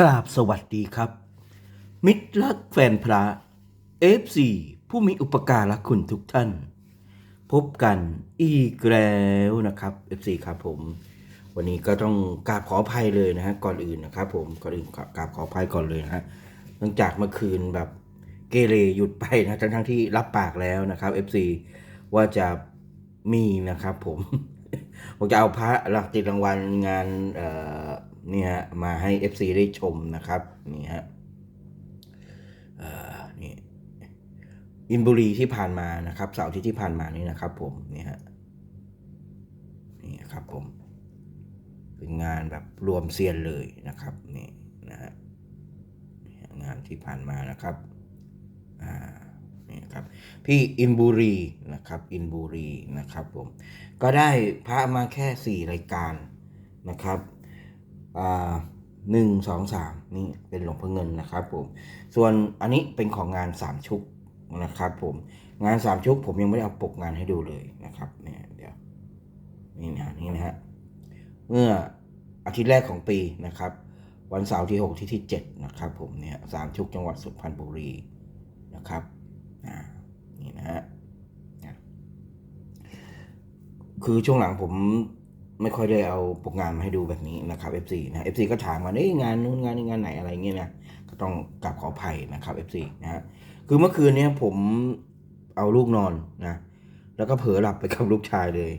กราบสวัสดีครับ มิตรรักแฟนพระ F4 ผู้มีอุปการะคุณทุกท่าน พบกันอีกแล้วนะครับ F4 ครับผม วันนี้ก็ต้องกราบขออภัยเลยนะฮะก่อนอื่นนะครับผมก่อนอื่นกราบขออภัยก่อนเลยนะฮะเนื่องจากเมื่อคืนแบบเกเรหยุดไปนะทั้งทั้งที่รับปากแล้วนะครับ FC ว่าจะมีนะครับผมผมจะเอาพระหลักติดรางวัลงานเอ่อ เนี่ยมาให้ FC ได้ชมนะครับนี่ฮะนี่อินบุรีที่ผ่านมานะครับเสาร์ที่ที่ผ่านมานี่นะครับ ผมนี่ฮะนี่ครับผมเป็นงานแบบรวมเซียนเลยนะครับนี่นะฮะงานที่ผ่านมานะครับอ่านี่ครับพี่อินบุรีนะครับอินบุรีนะครับผมก็ได้พระมาแค่สี่รายการนะครับ หนึ่งสองสามนี่เป็นหลวงพ่อเงินนะครับผม ส่วนอันนี้เป็นของงานสามชุกนะครับผมงานสามชุกผมยังไม่ได้เอาปกงานให้ดูเลยนะครับเนี่ยเดี๋ยวนี่นะนี่นะฮะเมื่ออาทิตย์แรกของปีนะครับ วันเสาร์ที่6ที่ที่7นะครับผมเนี่ยสามชุกจังหวัดสุพรรณบุรีนะครับนี่นะฮะคือช่วงหลังผม ไม่ค่อยได้เอาปกงานมาให้ดูแบบนี้นะครับ FC นะ FC ก็ถามมาเอ้ยงานนู้นงานนี้งานไหนอะไรเงี้ยนะก็ต้องกลับขออภัยนะครับ FC นะฮะคือเมื่อคืนเนี้ยผมเอาลูกนอนนะ แล้วก็เผลอหลับไปกับลูกชายเลย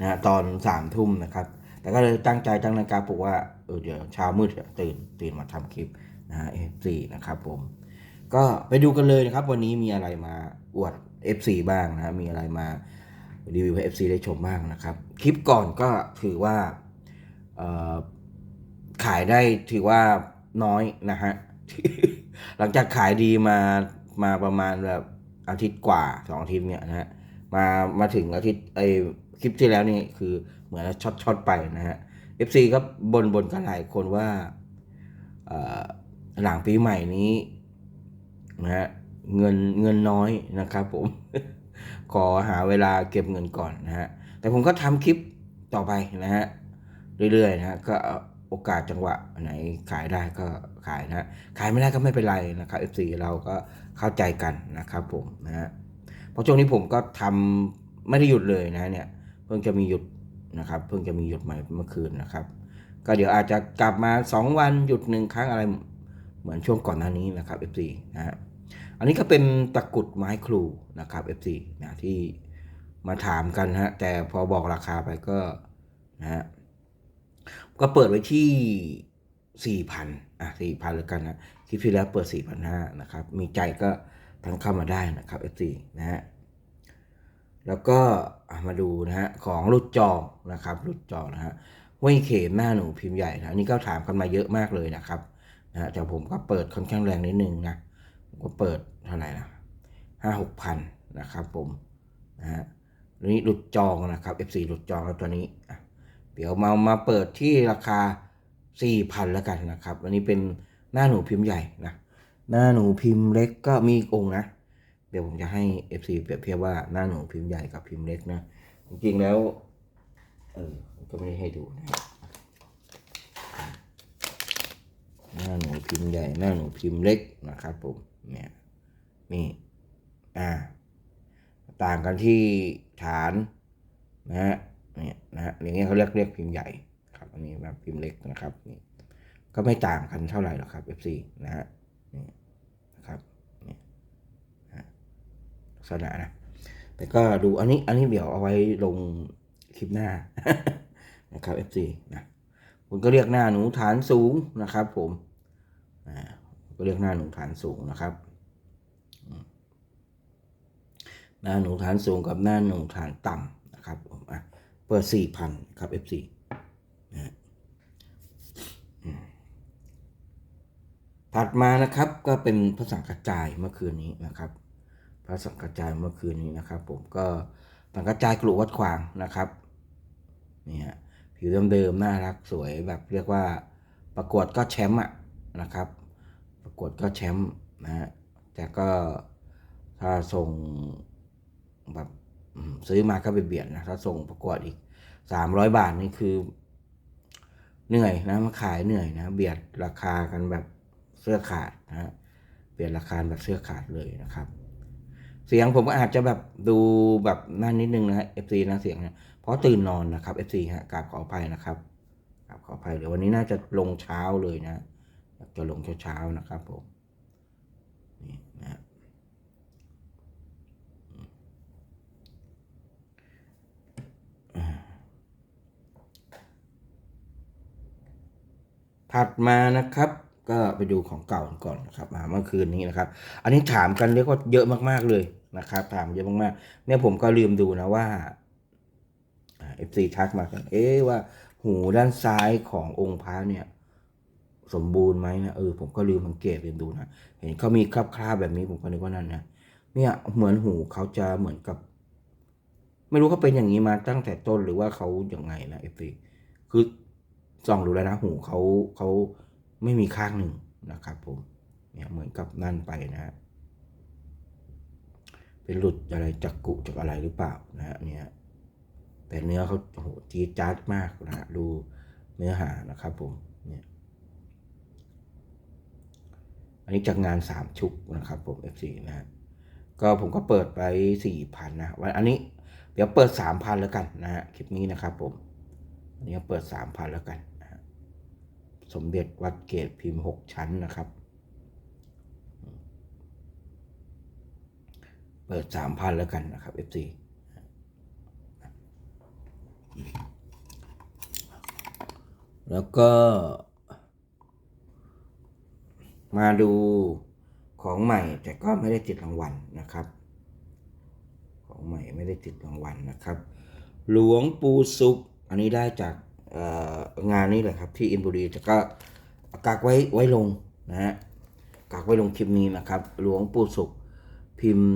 นะตอนสามทุ่มนะครับ แต่ก็เลยตั้งใจตั้งนาฬิกาปลุกว่าเออเดี๋ยวเช้ามืดตื่นตื่นมาทำคลิปนะฮะ F4 นะครับผม ก็ไปดูกันเลยนะครับ วันนี้มีอะไรมาอวด F4 บ้างนะมีอะไรมา รีวิวให้ FC ได้ชมบ้างนะครับ คลิปก่อนก็ถือว่าขายได้ถือว่าน้อยนะฮะ หลังจากขายดีมามาประมาณแบบอาทิตย์กว่าสองอาทิตย์เนี่ยนะฮะมามาถึงอาทิตย์ไอคลิปที่แล้วนี่คือเหมือนช็อตช็อตไปนะฮะ FC ก็บนบนกันหลายคนว่าหลังปีใหม่นี้นะฮะเงินเงินน้อยนะครับผม ขอหาเวลาเก็บเงินก่อนนะฮะ แต่ผมก็ทำคลิปต่อไปนะฮะ เรื่อยๆนะฮะ ก็โอกาสจังหวะไหนขายได้ก็ขายนะฮะขายไม่ได้ก็ไม่เป็นไรนะครับ FC เราก็เข้าใจกันนะครับผมนะฮะเพราะช่วงนี้ผมก็ทำไม่ได้หยุดเลยนะเนี่ย เพิ่งจะมีหยุดนะครับ เพิ่งจะมีหยุดใหม่เมื่อคืนนะครับ ก็เดี๋ยวอาจจะกลับมา 2 วันหยุดหนึ่งครั้งอะไรเหมือนช่วงก่อนหน้านี้นะครับ FC นะฮะ อันนี้ก็เป็นตะกุดไม้ครูนะครับ FC นะที่มาถามกันฮะแต่พอบอกราคาไปก็นะฮะก็เปิดไว้ที่ 4,000อะ4,000แล้วกันนะคลิปที่แล้วเปิด 4,500นะครับ มีใจก็ทั้งเข้ามาได้นะครับ FC นะฮะแล้วก็มาดูนะฮะของรุดจองนะครับรุดจองนะฮะห้วยเขมหน้าหนูพิมพ์ใหญ่นะอันนี้ก็ถามกันมาเยอะมากเลยนะครับนะฮะแต่ผมก็เปิดค่อนข้างแรงนิดนึงนะ ก็เปิดเท่าไหร่นะห้าหกพันนะครับผมนะฮะอันนี้รุดจองนะครับ F4 รุดจองแล้วตัวนี้ เดี๋ยวมามาเปิดที่ราคาสี่พันแล้วกันนะครับ อันนี้เป็นหน้าหนูพิมพ์ใหญ่นะ หน้าหนูพิมพ์เล็กก็มีองค์นะ เดี๋ยวผมจะให้ FC เปรียบเทียบว่าหน้าหนูพิมพ์ใหญ่กับพิมพ์เล็กนะ จริงๆแล้ว เออ ก็ไม่ได้ให้ดูนะหน้าหนูพิมพ์ใหญ่ หน้าหนูพิมพ์เล็กนะครับผม เนี่ยนี่อ่าต่างกันที่ฐานนะฮะเนี่ยนะฮะอย่างเงี้ยเขาเรียกเรียกพิมพ์ใหญ่ครับอันนี้แบบพิมพ์เล็กนะครับนี่ก็ไม่ต่างกันเท่าไหร่หรอกครับ FC นะฮะนี่นะครับนี่ลักษณะนะแต่ก็ดูอันนี้อันนี้เดี๋ยวเอาไว้ลงคลิปหน้านะครับ FC นะคุณก็เรียกหน้าหนูฐานสูงนะครับผมอ่า ก็เรียกหน้าหนูฐานสูงนะครับ หน้าหนูฐานสูงกับหน้าหนูฐานต่ำนะครับผมอะเปิดสี่พันครับ FC นะถัดมานะครับก็เป็นพระสังกระจายเมื่อคืนนี้นะครับ พระสังกระจายเมื่อคืนนี้นะครับ ผมก็สังกระจายกลุ่วัดขวางนะครับนี่ฮะผิวเดิมๆน่ารักสวยแบบเรียกว่าประกวดก็แชมป์อะนะครับ ประกวดก็แชมป์นะฮะแต่ก็ถ้าส่งแบบซื้อมาก็ไปเบียดนะถ้าส่งประกวดอีกสามร้อยบาทนี่คือ เหนื่อยนะมาขายเหนื่อยนะ เบียดราคากันแบบเสื้อขาดนะฮะเบียดราคาแบบเสื้อขาดเลยนะครับ เสียงผมก็อาจจะแบบดูแบบนั่นนิดนึงนะ FC นะเสียงนะเพราะตื่นนอนนะครับ FC ฮะกราบขออภัยนะครับกราบขออภัยเดี๋ยววันนี้น่าจะลงเช้าเลยนะ จะลงเช้าๆนะครับผมนี่นะถัดมานะครับก็ไปดูของเก่าก่อนนะครับมาเมื่อคืนนี้นะครับ อันนี้ถามกันเรียกว่าเยอะมากๆเลยนะครับ ถามเยอะมากๆ เนี่ยผมก็ลืมดูนะว่าเอฟซีทักมากันเอ๊ว่าหูด้านซ้ายขององค์พระเนี่ย สมบูรณ์ไหมนะเออผมก็ลืมสังเกตลืมดูนะเห็นเขามีคราบคราบแบบนี้ผมก็นึกว่านั่นนะเนี่ยเหมือนหูเขาจะเหมือนกับ ไม่รู้เขาเป็นอย่างนี้มาตั้งแต่ต้นหรือว่าเขาอย่างไงนะเอฟซีคือส่องดูแล้วนะหูเขาเขาไม่มีข้างหนึ่งนะครับ ผมเนี่ยเหมือนกับนั่นไปนะฮะเป็นหลุดอะไรจากกุจากอะไรหรือเปล่านะฮะเนี่ยแต่เนื้อเขาโหจีจ๊าดมากนะฮะดูเนื้อหานะครับผมเนี่ยอันนี้จากงานสามชุกนะครับผม F4 นะฮะก็ผมก็เปิดไปสี่พันนะวันอันนี้เดี๋ยวเปิดสามพันแล้วกันนะฮะคลิปนี้นะครับผมอันนี้เปิดสามพันแล้วกันนะสมเด็จวัดเกตพิมพ์หกชั้นนะครับ เปิดสามพันแล้วกันนะครับ F4 แล้วก็ มาดูของใหม่แต่ก็ไม่ได้ติดรางวัลนะครับ ของใหม่ไม่ได้ติดรางวัลนะครับ หลวงปู่สุข อันนี้ได้จากงานนี้แหละครับที่อินบุรีแต่ก็กักไว้ไว้ลงนะฮะกักไว้ลงคลิปนี้นะครับ หลวงปู่สุขพิมพ์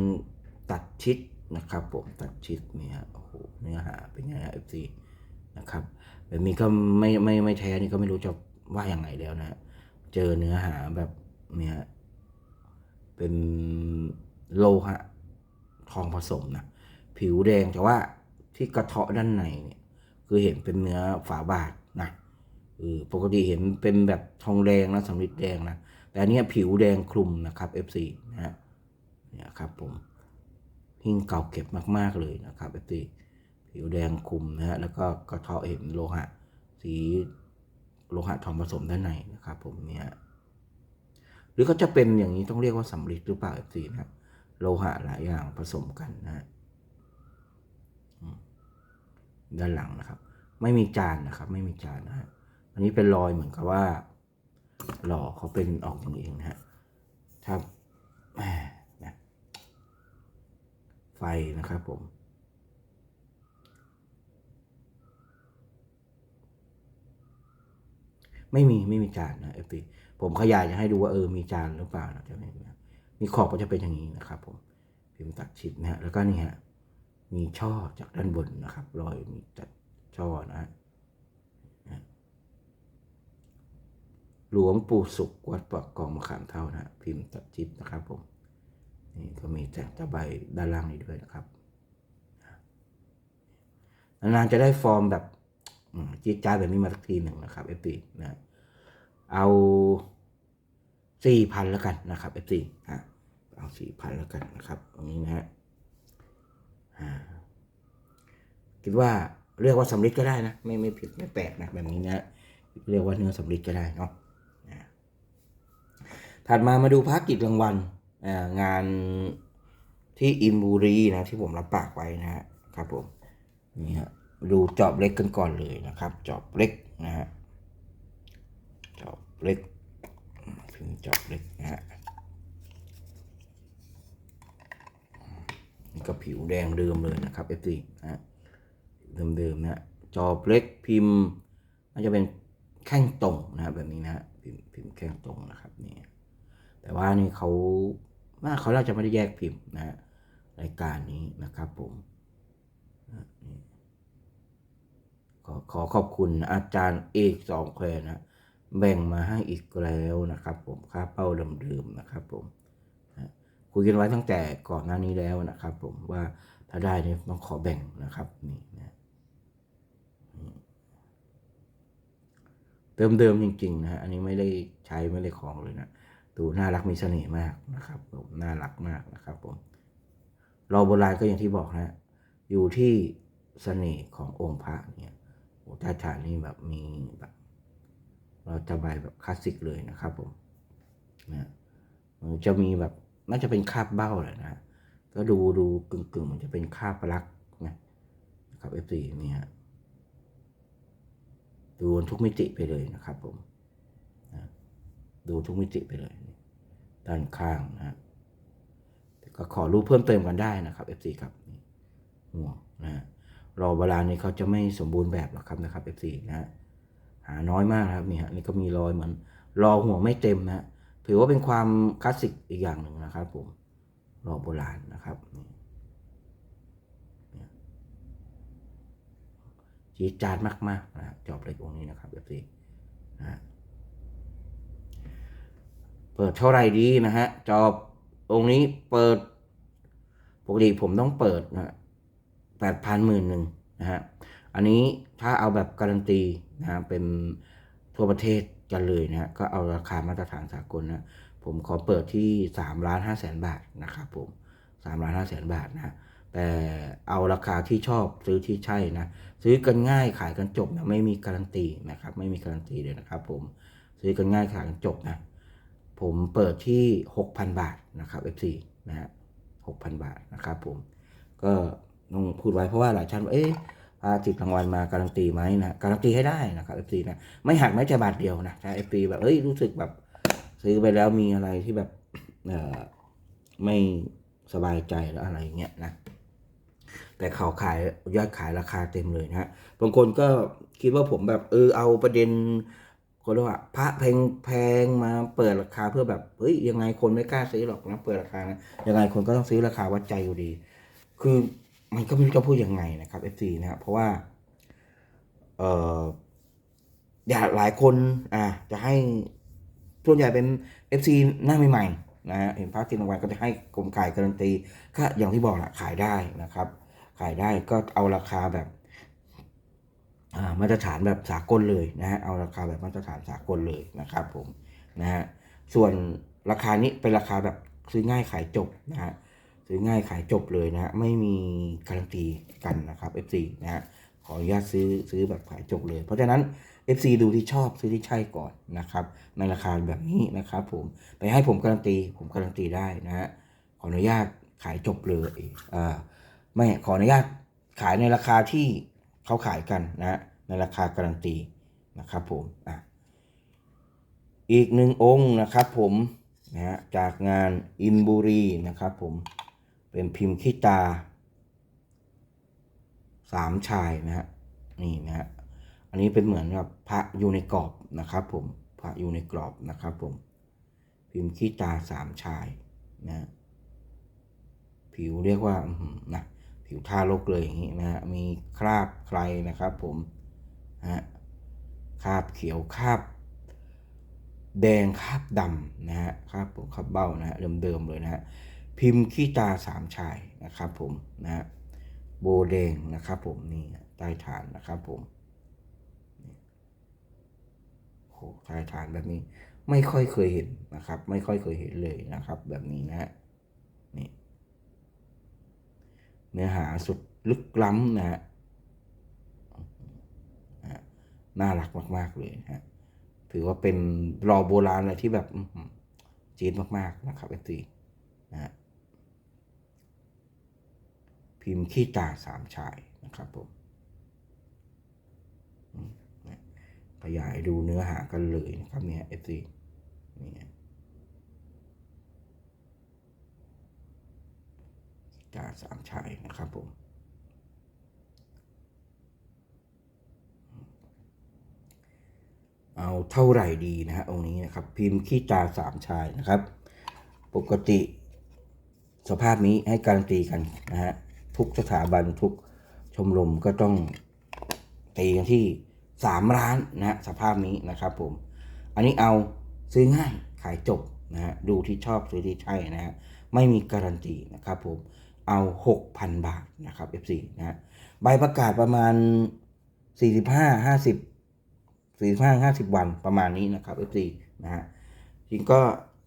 ตัดชิดนะครับผมตัดชิดเนี่ยโอ้โหเนื้อหาเป็นไงเอฟซีนะครับแบบนี้ก็ไม่ไม่ไม่แท้นี่ก็ไม่รู้จะว่าอย่างไงแล้วนะฮะเจอเนื้อหาแบบ เนี่ยเป็นโลหะทองผสมนะผิวแดงแต่ว่าที่กระเทาะด้านในเนี่ย คือเห็นเป็นเนื้อฝาบาทนะเออปกติเห็นเป็นแบบทองแดงนะสำริดแดงนะแต่อันเนี้ยผิวแดงคลุมนะครับ F4 นะฮะเนี่ยครับผมหิ้งเก่าเก็บมาก ๆ เลยนะครับเอฟซีผิวแดงคลุมนะฮะแล้วก็กระเทาะเห็นโลหะ สีโลหะทองผสมด้านในนะครับผมเนี่ย หรือเขาจะเป็นอย่างนี้ต้องเรียกว่าสำริดหรือเปล่าเอฟซีนะครับ โลหะหลายอย่างผสมกันนะฮะด้านหลังนะครับ ไม่มีจานนะครับ ไม่มีจานนะฮะอันนี้เป็นรอยเหมือนกับว่า หล่อเขาเป็นออกอย่างเองนะฮะถ้าแหมนะไฟนะครับผม ไม่มีไม่มีจานนะเอฟผมขยายจะให้ดูว่าเออมีจานหรือเปล่านะจะไม่มีมีขอบก็จะเป็นอย่างนี้นะครับ ผมพิมพ์ตัดชิดนะฮะแล้วก็นี่ฮะมีช่อจากด้านบนนะครับรอยมีตัดช่อนะฮะหลวงปู่สุขวัดปากกองมะขามเท่านะฮะพิมพ์ตัดชิดนะครับ ผมนี่ก็มีแจกตะใบด้านล่างนี้ด้วยนะครับนานๆจะได้ฟอร์มแบบ จี๊ดจ้าแบบนี้มาสักทีหนึ่งนะครับเอฟซีนะเอาสี่พันแล้วกันนะครับเอฟซีอะเอาสี่พันแล้วกันนะครับตรงนี้นะฮะคิดว่าเรียกว่าสำลิดก็ได้นะ ไม่ไม่ผิดไม่แปลกนะแบบนี้นะเรียกว่าเนื้อสำลิดก็ได้เนาะถัดมามาดูภาคกิจรางวัลงานที่อินบุรีนะที่ผมรับปากไว้นะฮะครับผมนี่ฮะ ดูจอบเล็กกันก่อนเลยนะครับ จอบเล็กนะฮะจอบเล็กพิมพ์จอบเล็กนะฮะนี่ก็ผิวแดงเดิมเลยนะครับ F4 นะฮะเดิมๆนะฮะจอบเล็กพิมพ์น่าจะเป็นแข้งตรงนะฮะแบบนี้นะฮะพิมพ์พิมพ์แข้งตรงนะครับนี่แต่ว่านี่เขาว่าเขาน่าจะไม่ได้แยกพิมพ์นะฮะรายการนี้นะครับผมนะนี่ ขอขอขอบคุณอาจารย์เอกสองแควนะ แบ่งมาให้อีกแล้วนะครับผมค่าเป้าเดิมๆนะครับผมคุยกันไว้ตั้งแต่ก่อนหน้านี้แล้วนะครับ ผมว่าถ้าได้เนี่ยต้องขอแบ่งนะครับนี่นะเติมเดิมจริงๆนะฮะอันนี้ไม่ได้ใช้ไม่ได้ของเลยนะดูน่ารักมีเสน่ห์มากนะครับ ผมน่ารักมากนะครับ ผมรอโบราณก็อย่างที่บอกนะ อยู่ที่เสน่ห์ขององค์พระเนี่ย โอ้ใต้ฐานนี่แบบมีแบบเราจะใบแบบคลาสสิกเลยนะครับผมนะจะมีแบบน่าจะเป็นคาบเบ้าแหละนะ ก็ดูดูกึ่งกึ่งๆมันจะเป็นคาบลักนะนะครับ F4 นี่ฮะดูทุกมิติไปเลยนะครับผมนะดูทุกมิติไปเลย ด้านข้างนะก็ขอรูปเพิ่มเติมกันได้นะครับ F4 ครับหัวนะฮะ รอเวลานี้เขาจะไม่สมบูรณ์แบบหรอกครับนะครับ F4 นะฮะหาน้อยมากครับนี่ฮะนี่ก็มีรอยเหมือนรอหัวไม่เต็มนะถือว่าเป็นความคลาสสิกอีกอย่างหนึ่งนะครับผมรอโบราณนะครับนี่จีจีจาดมากๆนะฮะจอบเล็กองนี้นะครับแบบนี้นะเปิดเท่าไหร่ดีนะฮะจอบองนี้เปิดปกติผมต้องเปิดนะ แปดพันหมื่นหนึ่งนะฮะ อันนี้ถ้าเอาแบบการันตีนะฮะเป็นทั่วประเทศกันเลยนะฮะ ก็เอาราคามาตรฐานสากลนะ ผมขอเปิดที่3ล้าน5แสนบาทนะครับผม3ล้าน5แสนบาทนะ แต่เอาราคาที่ชอบซื้อที่ใช่นะ ซื้อกันง่ายขายกันจบนะไม่มีการันตีนะครับ ไม่มีการันตีเลยนะครับ ผมซื้อกันง่ายขายกันจบนะผมเปิดที่ 6,000 บาทนะครับ F4 นะฮะ6,000 บาทนะครับผมก็ ต้องพูดไว้เพราะว่าหลายท่านเอ๊ะพาจิตรางวัลมาการันตีไหมนะการันตีให้ได้นะครับ F4 นะไม่หักแม้แต่บาทเดียวนะถ้า F4 แบบเอ้ยรู้สึกแบบซื้อไปแล้วมีอะไรที่แบบเอ่อไม่สบายใจแล้วอะไรเงี้ยนะแต่เขาขายยอดขายราคาเต็มเลยนะฮะบางคนก็คิดว่าผมแบบเออเอาประเด็นคนเรียกว่าพระแพงแพงมาเปิดราคาเพื่อแบบเฮ้ยยังไงคนไม่กล้าซื้อหรอกนะเปิดราคานะยังไงคนก็ต้องซื้อราคาวัดใจอยู่ดี คือ มันก็ไม่รู้จะพูดยังไงนะครับ FC นะครับเพราะว่าเอออยากหลายคนอะจะให้ส่วนใหญ่เป็น FC หน้าใหม่ๆนะฮะเห็นพระจินรางวัลก็จะให้กลมขายการันตีก็อย่างที่บอกแหละขายได้นะครับ ขายได้ก็เอาราคาแบบอ่ามาตรฐานแบบสากลเลยนะฮะเอาราคาแบบมาตรฐานสากลเลยนะครับผมนะฮะส่วนราคานี้เป็นราคาแบบซื้อง่ายขายจบนะฮะ ซื้อง่ายขายจบเลยนะฮะไม่มีการันตีกันนะครับ FC นะฮะขออนุญาตซื้อซื้อแบบขายจบเลย เพราะฉะนั้น FC ดูที่ชอบซื้อที่ใช่ก่อนนะครับในราคาแบบนี้นะครับผมไปให้ผมการันตีผมการันตีได้นะฮะขออนุญาตขายจบเลยอ่าไม่ขออนุญาตขายในราคาที่เขาขายกันนะฮะในราคาการันตีนะครับผมอะอีกหนึ่งองค์นะครับผมนะฮะจากงานอินบุรีนะครับผม เป็นพิมพ์ขี้ตาสามชายนะฮะนี่นะฮะอันนี้เป็นเหมือนกับพระอยู่ในกรอบนะครับผมพระอยู่ในกรอบนะครับผมพิมพ์ขี้ตาสามชายนะฮะผิวเรียกว่านะผิวท่ารกเลยอย่างนี้นะฮะมีคราบใครนะครับผมนะฮะคราบเขียวคราบแดงคราบดำนะฮะคราบผมคราบเบ้านะฮะเดิมๆเลยนะฮะ พิมพ์ขี้ตาสามชายนะครับผมนะฮะโบแดงนะครับผมนี่ใต้ฐานนะครับผมโอ้ใต้ฐานแบบนี้ ไม่ค่อยเคยเห็นนะครับ ไม่ค่อยเคยเห็นเลยนะครับ แบบนี้นะฮะนี่เนื้อหาสุดลึกล้ำนะฮะน่ารักมาก ๆ เลยฮะถือว่าเป็นรอโบราณอะไรที่แบบจี๊ดมาก ๆ นะครับเอฟซีนะฮะ พิมพ์ขี้ตาสามชายนะครับผมขยายดูเนื้อหากันเลยนะครับเนี่ยเอฟซีนี่ตาสามชายนะครับผมเอาเท่าไหร่ดีนะฮะองค์นี้นะครับ พิมพ์ขี้ตาสามชายนะครับ ปกติสภาพนี้ให้การันตีกันนะฮะ ทุกสถาบันทุกชมรมก็ต้องตีกันที่สามล้านนะสภาพนี้นะครับผม อันนี้เอาซื้อง่ายขายจบนะฮะดูที่ชอบซื้อที่ใช่นะฮะไม่มีการันตีนะครับผมเอา 6,000 บาทนะครับ F4 นะฮะใบประกาศประมาณ 45 50สี่ห้าห้าสิบวันประมาณนี้นะครับ FC นะฮะจริงก็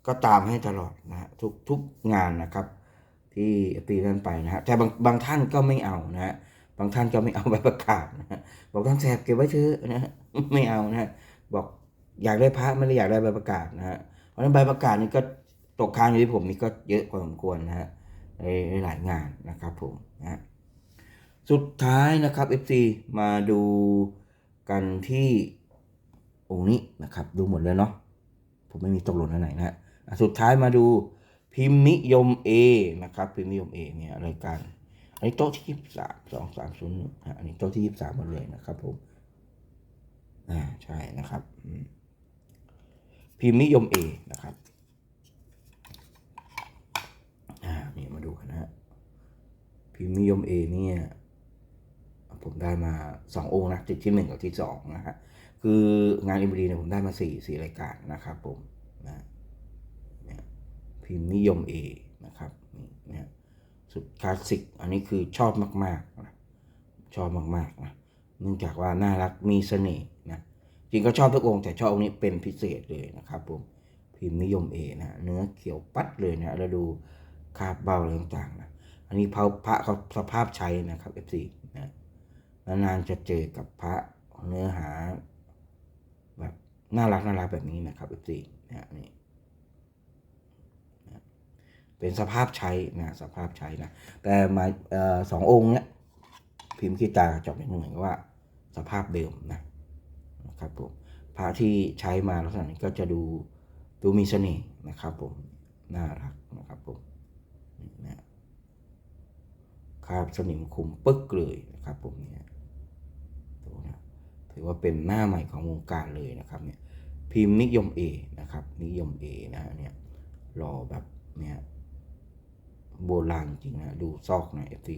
ก็ตามให้ตลอดนะฮะทุกทุกงานนะครับ ที่ปีนั้นไปนะฮะแต่บางบางท่านก็ไม่เอานะฮะบางท่านก็ไม่เอาใบประกาศนะฮะบอกท่านแสบเก็บไว้เถอะนะฮะไม่เอานะฮะบอกอยากได้พระไม่ได้อยากได้ใบประกาศนะฮะเพราะฉะนั้นใบประกาศนี่ก็ตกค้างอยู่ที่ผมนี่ก็เยอะพอสมควรนะฮะในหลายงานนะครับผมนะสุดท้ายนะครับ FC มาดูกันที่องค์นี้นะครับ ดูหมดเลยเนาะผมไม่มีตกหล่นอันไหนนะฮะสุดท้ายมาดู พิมพ์นิยม A นะครับพิมพ์นิยม A เนี่ยรายการอันนี้โต๊ะที่ยี่สามสองสามศูนย์อันนี้โต๊ะที่ยี่สามหมดเลยนะครับผมอ่าใช่นะครับพิมพ์นิยม A นะครับอ่านี่มาดูกันนะฮะพิมพ์นิยม A เนี่ยผมได้มาสององค์นะที่ที่หนึ่งกับที่สองนะฮะคืองานอิมรีเนี่ยผมได้มาสี่สี่รายการนะครับผม พิมพ์นิยม A นะครับนี่เนี่ยสุดคลาสสิก อันนี้คือชอบมากๆนะชอบมากๆนะเนื่องจากว่าน่ารักมีเสน่ห์นะจริงก็ชอบทุกองค์แต่ชอบองค์นี้เป็นพิเศษเลยนะครับผมพิมพ์นิยม A นะเนื้อเขียวปัดเลยนะแล้วดูคาบเบ้าอะไรต่างๆนะอันนี้พระพระเขาสภาพใช้นะครับ F4 นะนานๆจะเจอกับพระเนื้อหาแบบน่ารักน่ารักแบบนี้นะครับ F4 นะนี่ เป็นสภาพใช้นะสภาพใช้นะแต่มาออสององค์เนี้ยพิมพ์ขี้ตาจกเนี่ยเหมือนกับว่าสภาพเดิมนะครับผมพระที่ใช้มาลักษณะนี้ก็จะดูดูมีเสน่ห์นะครับผมน่ารักนะครับผมนี่นะคราบสนิมคุมปึ๊กเลยนะครับผมเนี่ยดูนะถือว่าเป็นหน้าใหม่ของวงการเลยนะครับเนี่ยพิมพ์นิยม A นะครับนิยม A นะเนี่ยรอแบบเนี่ย โบราณจริงนะดูซอกหน่อยเอฟซี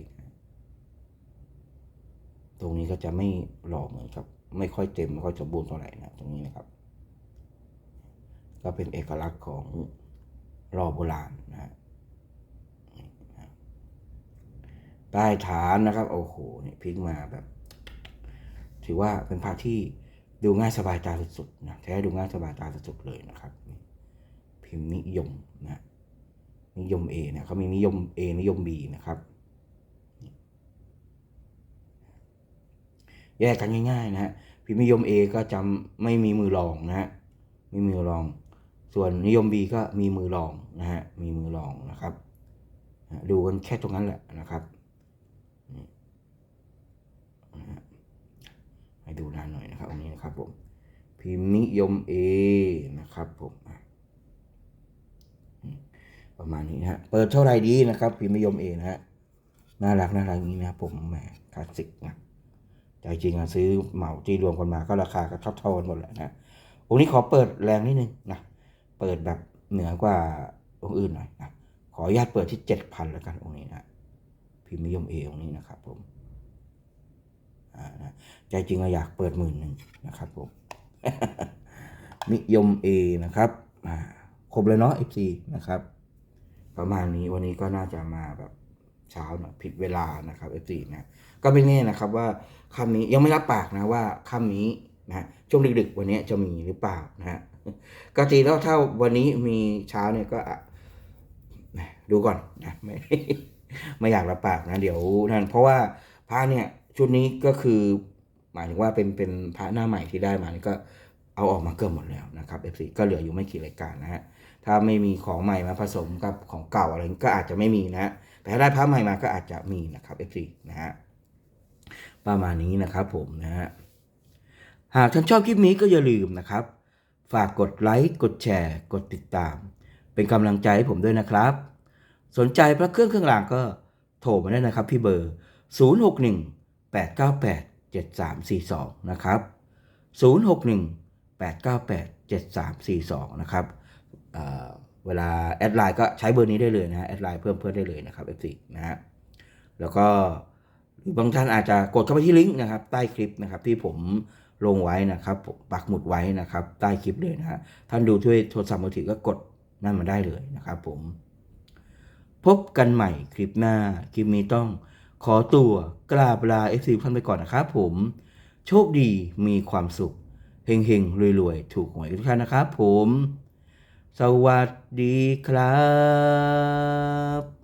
ตรงนี้ก็จะไม่หล่อเหมือนครับ ไม่ค่อยเต็มไม่ค่อยสมบูรณ์เท่าไหร่นะตรงนี้นะครับ ก็เป็นเอกลักษณ์ของรอโบราณนะฮะใต้ฐานนะครับ โอ้โหนี่พลิกมาแบบ ถือว่าเป็นพระที่ดูง่ายสบายตาสุดๆนะแท้ดูง่ายสบายตาสุดๆเลยนะครับ พิมพ์นิยมนะ นิยม A เนี่ยเขามีนิยม A นิยม B นะครับ แยกกันง่ายๆนะฮะพิมพ์นิยม A ก็จำไม่มีมือรองนะฮะไม่มีมือรอง ส่วนนิยม B ก็มีมือรองนะฮะมีมือรองนะครับ ดูกันแค่ตรงนั้นแหละนะครับให้ดูนานหน่อยนะครับอันนี้นะครับผมพิมพ์นิยม A นะครับผม ประมาณนี้นะฮะ เปิดเท่าไหร่ดีนะครับพิมพ์นิยมเองนะฮะ น่ารักน่ารักนี้นะผมแหมคลาสสิกนะใจจริงอะซื้อเหมาที่รวมกันมาก็ราคาก็เท่าๆกันหมดแหละนะองค์นี้ขอเปิดแรงนิดนึงนะ เปิดแบบเหนือกว่าองค์อื่นหน่อยนะ ขออนุญาตเปิดที่เจ็ดพันแล้วกันองค์นี้นะพิมพ์นิยมเอองค์นี้นะครับผมอ่านะใจจริงเราอยากเปิดหมื่นหนึ่งนะครับผมนิยมเอนะครับอ่าครบเลยเนาะ FC นะครับ ประมาณนี้วันนี้ก็น่าจะมาแบบเช้าหน่อยผิดเวลานะครับ F4 นะก็ไม่แน่นะครับว่าค่ำนี้ยังไม่รับปากนะว่าค่ำนี้นะช่วงดึกๆวันนี้จะมีหรือเปล่านะฮะก็ทีแล้วถ้าวันนี้มีเช้าเนี่ยก็ดูก่อนนะไม่ไม่อยากรับปากนะเดี๋ยวนั่นเพราะว่าพระเนี่ยชุดนี้ก็คือหมายถึงว่าเป็นเป็นพระหน้าใหม่ที่ได้มานี่ก็เอาออกมาเกือบหมดแล้วนะครับ F4 ก็เหลืออยู่ไม่กี่รายการนะฮะ ถ้าไม่มีของใหม่มาผสมกับของเก่าอะไรก็อาจจะไม่มีนะแต่ถ้าได้พระใหม่มาก็อาจจะมีนะครับ F4 นะฮะประมาณนี้นะครับผมนะฮะหากท่านชอบคลิปนี้ก็อย่าลืมนะครับ ฝากกดไลค์กดแชร์ กดติดตาม เป็นกำลังใจให้ผมด้วยนะครับ สนใจพระเครื่องเครื่องรางก็โทรมาได้นะครับที่เบอร์ 061 898 7342 นะครับ 061 898 7342 นะครับ เวลาแอดไลน์ก็ใช้เบอร์นี้ได้เลยนะแอดไลน์เพิ่มเพื่อนได้เลยนะครับ F4 นะฮะแล้วก็หรือบางท่านอาจจะกดเข้าไปที่ลิงก์นะครับ ใต้คลิปนะครับที่ผมลงไว้นะครับปักหมุดไว้นะครับ ใต้คลิปเลยนะฮะท่านดูด้วยโทรศัพท์มือถือก็กดนั่นมาได้เลยนะครับ ผม พบกันใหม่คลิปหน้า คลิปนี้ต้องขอตัวกราบลา F4 ท่านไปก่อนนะครับผมโชคดีมีความสุขเฮงเฮงรวยรวยๆ ถูกหวยทุกท่านนะครับผม สวัสดีครับ